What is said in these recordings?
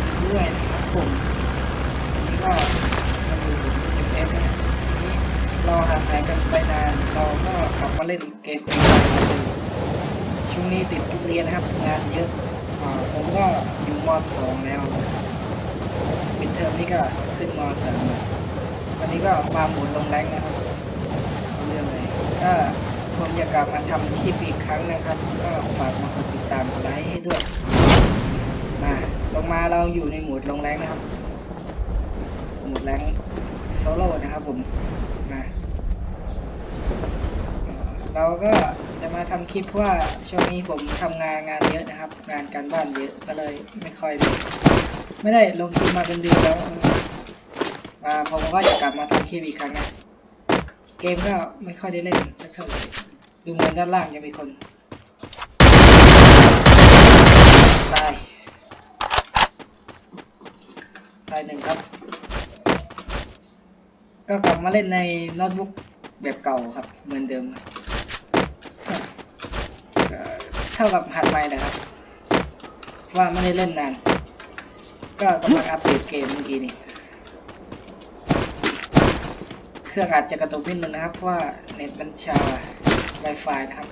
นด้วยนะครับผมวันนี้ก็มาดูเอฟนะนี้เราห่างหายกันไปนานเราก็กลับมาเล่นเกมกันช่วงนี้ติดเรียนนะครับงานเยอะผมก็อยู่มสองแล้วปิดเทอมนี่ก็ขึ้นมสามวันนี้ก็มาหมุนลงแรงนะครับเอาเรื่องเลยก็ผมอยากกลับมาทำคลิปอีกครั้งนะครับ ก็ฝากมากดติดตามกดไลค์ให้ด้วย มาลงมาเราอยู่ในโหมดลงแรงนะครับโหมดแรงโซโล่นะครับผมมาเราก็จะมาทำคลิปว่าช่วงนี้ผมทำงานงานเยอะนะครับ งานการบ้านเยอะก็เลยไม่ค่อยได้ไม่ได้ลงคลิปมาเป็นเดือนแล้วอ่าผมก็จะกลับมาทำคลิปอีกครั้งนะเกมก็ไม่ค่อยได้เล่นเท่าไหร่ดูเหมือนด้านล่างจะมีคนตาย ตายหนึ่งครับ ก็กลับมาเล่นในโน้ตบุ๊กแบบเก่าครับ เหมือนเดิมเท่ากับหัดใหม่เลยครับ ว่าไม่ได้เล่นนาน ก็กำลังอัปเดตเกมเมื่อกี้นี่เครื่องอาจจะกระตุกนิดนึงนะครับเพราะว่าเน็ตมันชา Wi-Fi นะครับ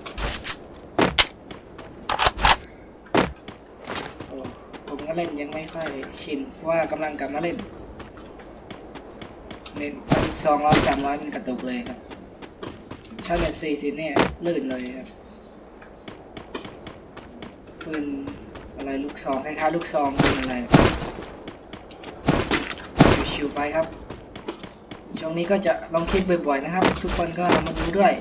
ก็เล่นยังไม่ค่อยชินเพราะว่ากำลังกลับมาเล่นเน็ตมันสองร้อยสามร้อยมันกระตุกเลยครับ ถ้าเน็ตสี่สิบเนี่ยลื่นเลยครับปืนอะไรลูกซองคล้ายๆลูกซองปืนอะไรชิวๆไปครับ ช่วงนี้ก็จะลองคลิปบ่อยๆนะครับ ทุกคนก็มาดูด้วย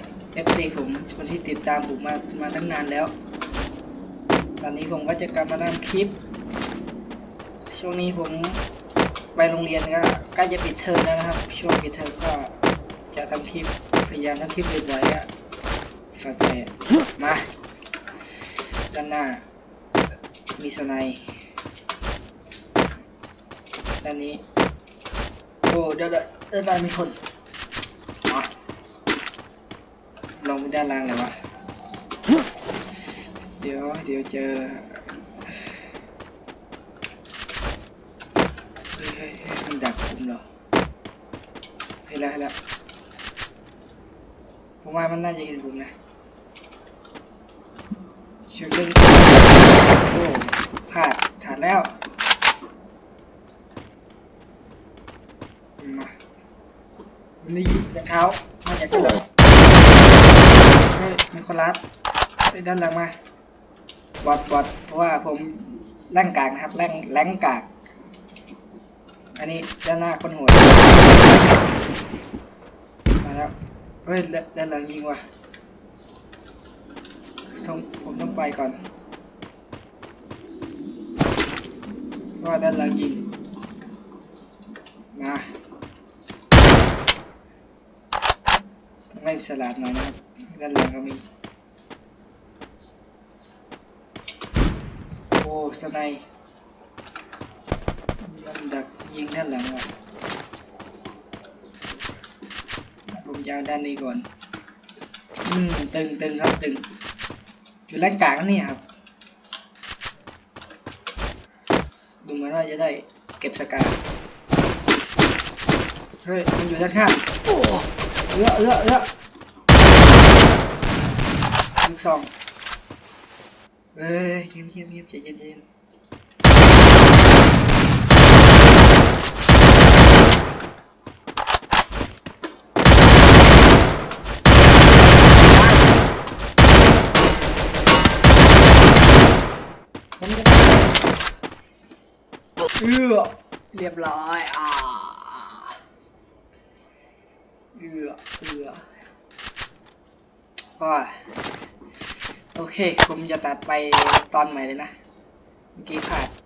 FC ผมคนที่ติดตามผมมามาตั้งนานแล้ว ตอนนี้ผมก็จะกลับมาทำคลิป ช่วงนี้ผมไปโรงเรียนก็ใกล้จะปิดเทอมแล้วนะครับ ช่วงปิดเทอมก็จะทำคลิปพยายามทำคลิปบ่อยๆอะฝากใจมาด้านหน้า มีสไนด์ด้านนี้โอ้เดี๋ยวเดี๋ยวด้านมีคนอ๋อลงไปด้านล่างเลยวะเดี๋ยวเดี๋ยวเจอ เฮ้ยเฮ้มันดักผมเรอเห็นแล้วเห็นแล้วผมว่ามันน่าจะเห็นผมนะเชิงดึงโอ้พลาดถาดแล้วมามันได้ยินเสียงเท้ามาจากที่เราเฮ้ยมีคนรัดไปด้านหลังมาบอดบอดเพราะว่าผมแรงกากนะครับแรงแรงกาก อันนี้ด้านหน้าคนโหดมาแล้วเฮ้ยด้ด้านหลังยิงว่ะต้องผมต้องไปก่อนเพราะว่าด้านหลังยิงมาต้องเล่นสลัดหน่อยนะครับด้านหลังก็มีโอ้สไนด์ ยิงด้านหลังว่ะผมยาวด้านนี้ก่อน อืมตึงตึงครับตึงอยู่แรงกลางนี่ครับ ดูเหมือนว่าจะได้เก็บสกาเฮ้ยมันอยู่ด้านข้างเอื้อเอื้อเอื้อลูกซองเฮ้ยเงียบเงียบเงียบใจเย็นใจเย็น เอื้อเรียบร้อย อ่าเอือเอือก็โอเค ผมจะตัดไปตอนใหม่เลยนะ เมื่อกี้พลาด